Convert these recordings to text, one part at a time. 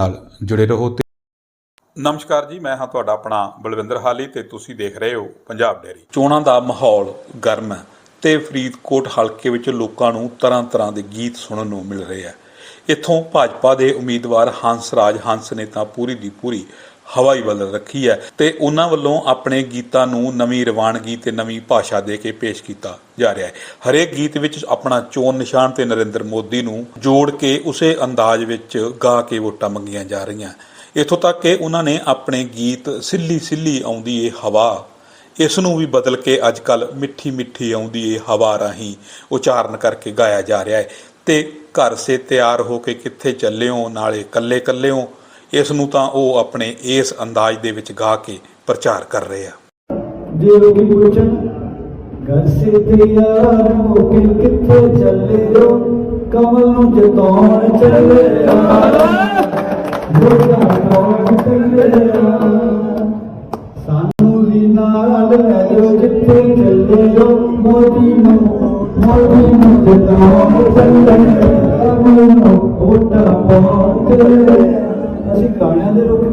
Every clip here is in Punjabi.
ਨਾਲ ਜੁੜੇ ਰਹੋ ਤੇ ਨਮਸਕਾਰ ਜੀ, ਮੈਂ ਹਾਂ ਤੁਹਾਡਾ ਆਪਣਾ ਬਲਵਿੰਦਰ ਹਾਲੀ ਤੇ ਤੁਸੀਂ ਦੇਖ ਰਹੇ ਹੋ ਪੰਜਾਬ ਡੇਰੀ ਚੋਣਾਂ ਦਾ ਮਾਹੌਲ ਗਰਮ ਹੈ ਤੇ ਫਰੀਦਕੋਟ ਹਲਕੇ ਵਿੱਚ ਲੋਕਾਂ ਨੂੰ ਤਰ੍ਹਾਂ-ਤਰ੍ਹਾਂ ਦੇ ਗੀਤ ਸੁਣਨ ਨੂੰ ਮਿਲ ਰਹੇ ਆ ਇੱਥੋਂ ਭਾਜਪਾ ਦੇ ਉਮੀਦਵਾਰ ਹੰਸ ਰਾਜ ਹੰਸ ਨੇ ਤਾਂ ਪੂਰੀ ਦੀ ਪੂਰੀ ਹਵਾਈ ਬਦਲ ਰੱਖੀ ਹੈ ਤੇ ਉਹਨਾਂ ਵੱਲੋਂ ਆਪਣੇ ਗੀਤਾਂ ਨੂੰ ਨਵੀਂ ਰਵਾਨਗੀ ਤੇ ਨਵੀਂ ਭਾਸ਼ਾ ਦੇ ਕੇ ਪੇਸ਼ ਕੀਤਾ ਜਾ ਰਿਹਾ ਹੈ। ਹਰੇਕ ਗੀਤ ਵਿੱਚ ਆਪਣਾ ਚੋਣ ਨਿਸ਼ਾਨ ਤੇ ਨਰਿੰਦਰ ਮੋਦੀ ਨੂੰ ਜੋੜ ਕੇ ਉਸੇ ਅੰਦਾਜ਼ ਵਿੱਚ ਗਾ ਕੇ ਵੋਟਾਂ ਮੰਗੀਆਂ ਜਾ ਰਹੀਆਂ। ਇੱਥੋਂ ਤੱਕ ਕਿ ਉਹਨਾਂ ਨੇ ਆਪਣੇ ਗੀਤ ਸਿੱਲੀ ਸਿੱਲੀ ਆਉਂਦੀ ਏ ਹਵਾ, ਇਸ ਨੂੰ ਵੀ ਬਦਲ ਕੇ ਅੱਜ ਕੱਲ ਮਿੱਠੀ ਮਿੱਠੀ ਆਉਂਦੀ ਏ ਹਵਾ ਰਾਹੀਂ ਉਚਾਰਨ ਕਰਕੇ ਗਾਇਆ ਜਾ ਰਿਹਾ ਹੈ। ਤੇ ਘਰ ਸੇ ਤਿਆਰ ਹੋ ਕੇ ਕਿੱਥੇ ਚੱਲਿਓ ਨਾਲੇ ਕੱਲੇ ਕੱਲਿਓ ਇਸ ਨੂੰ ਤਾਂ ਉਹ ਆਪਣੇ ਇਸ ਅੰਦਾਜ਼ ਦੇ ਵਿੱਚ ਗਾ ਕੇ ਪ੍ਰਚਾਰ ਕਰ ਰਹੇ ਆ। ਜੇ ਲੋਕੀ ਪੁੱਛਣ ਘਰ ਸੇ ਤਿਆਰ ਹੋ ਕੇ ਕਿੱਥੇ ਚੱਲੇ ਹੋ ਕਮਲ ਨੂੰ ਜਤਾਉਣ ਚੱਲੇ ਆ। ਲੋਕਾਂ ਕੌਣ ਚੱਲੇ ਆ। ਸਾਨੂੰ ਵੀ ਨਾਲ ਲੈ ਜਾਓ ਜਿੱਥੇ ਚੱਲੇ ਹੋ ਮੋਦੀ ਨੂੰ ਮੋਦੀ ਨੂੰ ਜਤਾਉਣ ਚੱਲੇ ਆ। ਕਮਲ ਨੂੰ ਵੋਟਾਂ ਪਾਉਣ ਚੱਲੇ ਦੇ ਵੀ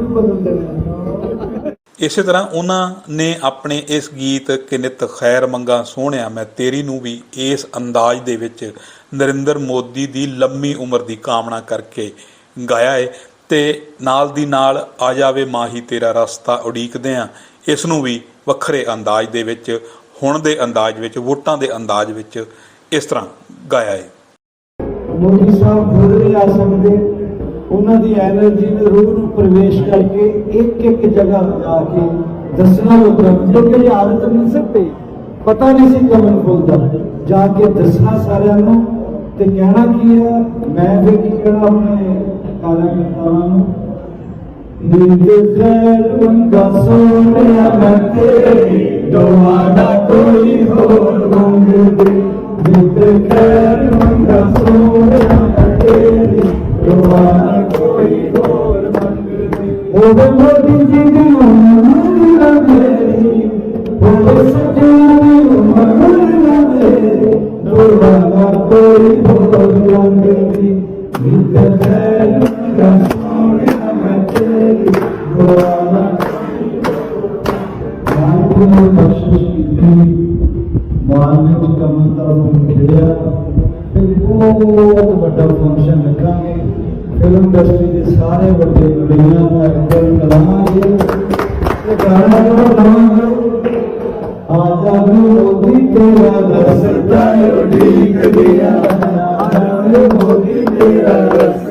ਇਸੇ ਤਰ੍ਹਾਂ ਉਹਨਾਂ ਨੇ ਆਪਣੇ ਇਸ ਗੀਤ ਕਿਨਿਤ ਖੈਰ ਮੰਗਾ ਸੋਹਣਿਆ ਮੈਂ ਤੇਰੀ ਨੂੰ ਵੀ ਇਸ ਅੰਦਾਜ਼ ਦੇ ਵਿੱਚ ਨਰਿੰਦਰ ਮੋਦੀ ਦੀ ਲੰਮੀ ਉਮਰ ਦੀ ਕਾਮਨਾ ਕਰਕੇ ਗਾਇਆ ਹੈ ਤੇ ਨਾਲ ਦੀ ਨਾਲ ਆ ਜਾਵੇ ਮਾਹੀ ਤੇਰਾ ਰਸਤਾ ਉਡੀਕਦੇ ਆ। ਇਸ ਨੂੰ ਵੀ ਵੱਖਰੇ ਅੰਦਾਜ਼ ਦੇ ਵਿੱਚ ਹੁਣ ਦੇ ਅੰਦਾਜ਼ ਵਿੱਚ ਵੋਟਾਂ ਦੇ ਅੰਦਾਜ਼ ਵਿੱਚ ਇਸ ਤਰ੍ਹਾਂ ਗਾਇਆ ਹੈ ਮੋਦੀ ਸਾਹਿਬ ਨਹੀਂ ਆ ਸਕਦੇ। ਉਹਨਾਂ ਦੀ એનર્ਜੀ ਦੇ ਰੂਹ ਨੂੰ ਪ੍ਰਵੇਸ਼ ਕਰਕੇ ਇੱਕ ਇੱਕ ਜਗ੍ਹਾ ਜਾ ਕੇ ਦੱਸਣਾ ਲੋਕਾਂ ਕਿਉਂਕਿ ਇਹ ਆਦਤ ਨਹੀਂ ਸਿੱਪੇ ਪਤਾ ਨਹੀਂ ਸੀ ਕਮਨ ਬੋਲਦਾ। ਜਾ ਕੇ ਦੱਸਣਾ ਸਾਰਿਆਂ ਨੂੰ ਤੇ ਕਹਿਣਾ ਕੀ ਹੈ? ਮੈਂ ਵੀ ਕੀ ਕਹਿਣਾ ਆਪਣੇ ਕਾਰਜਕਰਤਾਵਾਂ ਨੂੰ? ਨੀਂਦ ਖੈਰ ਮੰਗਾ ਸੋਹਣਿਆ ਮੈਂ ਤੇਰੀ ਦੁਆ ਦਾ ਕੋਈ ਹੋਰ ਮੰਗਦੇ। ਨੀਂਦ ਖੈਰ ਮੰਗਾ ਸੋਹਣਿਆ ਮੈਂ ਤੇਰੀ। ਬਹੁਤ ਵੱਡਾ ਫੰਕਸ਼ਨ ਰੱਖਾਂਗੇ। ਫਿਲਮ ਇੰਡਸਟਰੀ ਦੇ ਸਾਰੇ ਵੱਡੇ ਬੜੀਆਂ ਦਾ ਐਕਟਰ ਕਰਾਂਗੇ ਤੇ ਗਾਣਾ ਜਿਹੜਾ ਲਾਵਾਂਗੇ ਆਜਾ ਨੂੰ ਮੋਦੀ ਤੇਰਾ ਰਸਤਾ ਉਡੀਕ ਦਿਆ ਆਜਾ ਨੂੰ ਮੋਦੀ ਤੇਰਾ ਰਸਤਾ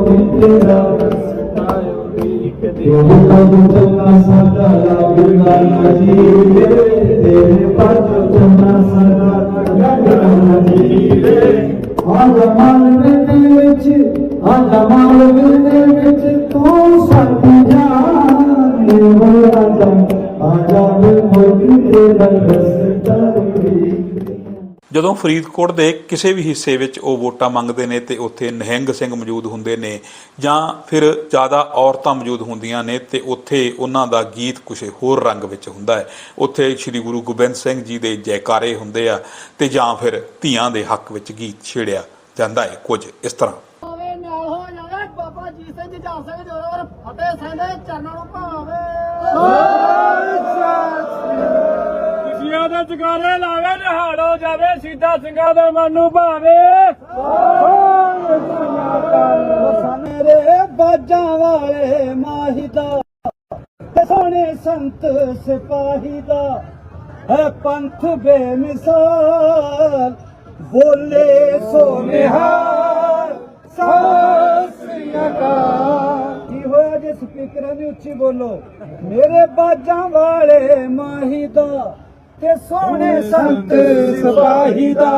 ਨੂੰ ਮੋਦੀ ਤੇਰਾ ਰਸਤਾ ਉਡੀਕ ਦਿਆ ਤੇਰੇ ਪਦ ਚੱਲਣਾ ਸਾਡਾ ਲੱਗਣਾ ਜੀ ਤੇਰੇ ਪਦ ਚੱਲਣਾ ਸਾਡਾ ਲੱਗਣਾ ਜੀ ਆ ਜਮਾਲ ਦੇ ਵਿੱਚ ਆ ਜਮਾਲ ਦੇ ਵਿੱਚ ਤੂੰ ਸਾਡੀ ਜਾਨ ਹੋਇਆ ਜਾ ਜਦੋਂ ਫਰੀਦਕੋਟ ਦੇ ਕਿਸੇ ਵੀ ਹਿੱਸੇ ਵਿੱਚ ਉਹ ਵੋਟਾਂ ਮੰਗਦੇ ਨੇ ਤੇ ਉੱਥੇ ਨਹਿੰਗ ਸਿੰਘ ਮੌਜੂਦ ਹੁੰਦੇ ਨੇ ਜਾਂ ਫਿਰ ਜ਼ਿਆਦਾ ਔਰਤਾਂ ਮੌਜੂਦ ਹੁੰਦੀਆਂ ਨੇ ਤੇ ਉੱਥੇ ਉਹਨਾਂ ਦਾ ਗੀਤ ਕੁਝ ਹੋਰ ਰੰਗ ਵਿੱਚ ਹੁੰਦਾ ਹੈ। ਉੱਥੇ ਸ੍ਰੀ ਗੁਰੂ ਗੋਬਿੰਦ ਸਿੰਘ ਜੀ ਦੇ ਜੈਕਾਰੇ ਹੁੰਦੇ ਆ ਤੇ ਜਾਂ ਫਿਰ ਧੀਆਂ ਦੇ ਹੱਕ ਵਿੱਚ ਗੀਤ ਛੇੜਿਆ ਜਾਂਦਾ ਹੈ ਕੁਝ ਇਸ ਤਰ੍ਹਾਂ। ਬਾਬਾ ਜੀ ਸਿੰਘ ਜੀ ਜਾ ਸਕਦੇ ਫਤਿਹ ਸਿੰਘ ਦੇ ਚਰਨਾਂ ਨੂੰ ਭਾਵੇ। ਖੁਸ਼ੀਆਂ ਜਗਾਰੇ ਲਾਵੇ ਨਿਹਾੜੋ ਜਾਵੇ ਸੀਤਾ ਸਿੰਘਾਂ ਦੇ ਮਨ ਨੂੰ ਭਾਵੇ। ਮੇਰੇ ਬਾਜਾਂ ਵਾਲੇ ਮਾਹੀ ਦਾ ਤੇ ਸੋਹਣੇ ਸੰਤ ਸਿਪਾਹੀ ਦਾ। ਹੈ ਪੰਥ ਬੇਮਿਸਾਲ, ਬੋਲੇ ਸੋ ਨਿਹਾਲ ਸਾਸਰੀਆ ਕੀ ਹੋਇਆ ਜੇ ਸਪੀਕਰਾਂ ਦੀ ਉੱਚੀ ਬੋਲੋ? ਮੇਰੇ ਬਾਜਾਂ ਵਾਲੇ ਮਾਹੀ ਦਾ। ਤੇ ਸੋਹਣੇ ਸੰਤ ਸਿਪਾਹੀ ਦਾ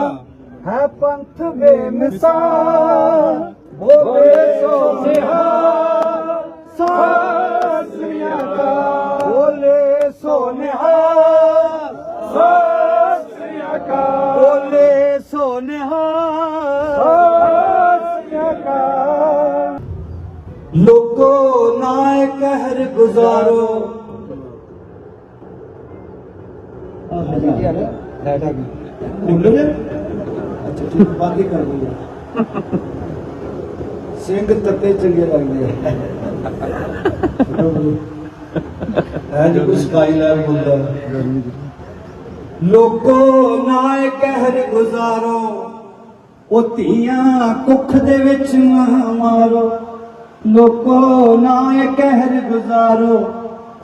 ਹੈ ਪੰਥ ਬੇਮਿਸਾਲ ਬੋਲੇ ਸੋ ਨਿਹਾਲ ਸਾਸਰੀਆ ਕਾ ਬੋਲੇ ਸੋ ਨਿਹਾਲ। ਸਾਸਰੀਆ ਕਾ ਬੋਲੇ ਸੋ ਨਿਹਾਲ। ਸਾਸਰੀਆ ਕਾ ਲੋਕੋ ਗੁਜ਼ਾਰੋ। ਆਹ ਲੈਟ ਆ ਗਈ। ਭੁੱਲ ਗਏ ਅੱਛਾ ਠੀਕ ਬੰਦ ਹੀ ਕਰ ਦੂੰਗਾ ਸਿੰਘ ਤੱਤੇ ਚੰਗੇ ਲੱਗਦੇ ਆ। ਹੈ ਜੋ। ਕੁਛ ਸਕਾਈ ਲੈਬ ਹੁੰਦਾ। ਲੋਕੋ ਨਾ ਇਹ ਕਹਿਰ ਗੁਜ਼ਾਰੋ, ਉਹ ਧੀਆਂ ਕੁੱਖ ਦੇ ਵਿੱਚ ਨਾ ਮਾਰੋ। ਲੋਕੋ ਨਾ ਇਹ ਕਹਿਰ ਗੁਜ਼ਾਰੋ,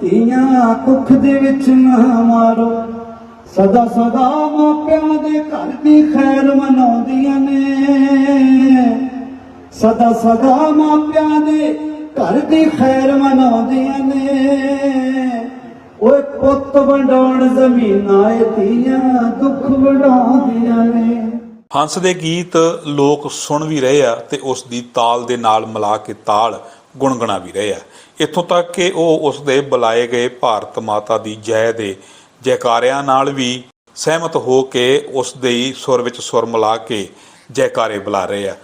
ਧੀਆਂ ਕੁੱਖ ਦੇ ਵਿੱਚ ਨਾ ਮਾਰੋ। ਸਦਾ ਸਦਾ ਮਾਪਿਆਂ ਦੇ ਘਰ ਦੀ ਖੈਰ ਮਨਾਉਂਦੀਆਂ ਨੇ। ਸਦਾ ਸਦਾ ਮਾਪਿਆਂ ਦੇ ਘਰ ਦੀ ਖੈਰ ਮਨਾਉਂਦੀਆਂ ਨੇ। ਓਏ ਪੁੱਤ ਵੰਡਾਉਣ ਜ਼ਮੀਨਾਂ ਏ ਧੀਆਂ, ਦੁੱਖ ਵੰਡਾਉਂਦੀਆਂ ਨੇ। ਹੰਸ ਦੇ ਗੀਤ ਲੋਕ ਸੁਣ ਵੀ ਰਹੇ ਆ ਤੇ ਉਸ ਦੀ ਤਾਲ ਦੇ ਨਾਲ ਮਿਲਾ ਕੇ ਤਾਲ ਗੁੰਗਣਾ ਵੀ ਰਹੇ ਆ। ਇੱਥੋਂ ਤੱਕ ਕਿ ਉਹ ਉਸ ਦੇ ਬੁਲਾਏ ਗਏ ਭਾਰਤ ਮਾਤਾ ਦੀ ਜੈ ਦੇ ਜੈਕਾਰਿਆਂ ਨਾਲ ਵੀ ਸਹਿਮਤ ਹੋ ਕੇ ਉਸ ਦੇ ਹੀ ਸੁਰ ਵਿੱਚ ਸੁਰ ਮਿਲਾ ਕੇ ਜੈਕਾਰੇ ਬੁਲਾ ਰਹੇ ਆ।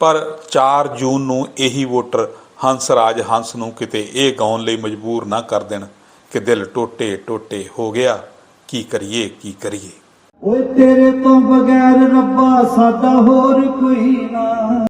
ਪਰ 4 ਜੂਨ ਨੂੰ ਇਹੀ ਵੋਟਰ ਹੰਸ ਰਾਜ ਹੰਸ ਨੂੰ ਕਿਤੇ ਇਹ ਗਾਉਣ ਲਈ ਮਜਬੂਰ ਨਾ ਕਰ ਦੇਣ ਕਿ ਦਿਲ ਟੋਟੇ ਟੋਟੇ ਹੋ ਗਿਆ। ਕੀ ਕਰੀਏ ਕੀ ਕਰੀਏ? ਓਏ ਤੇਰੇ ਤੋਂ ਬਗੈਰ ਰੱਬਾ ਸਾਡਾ ਹੋਰ ਕੋਈ ਨਾ।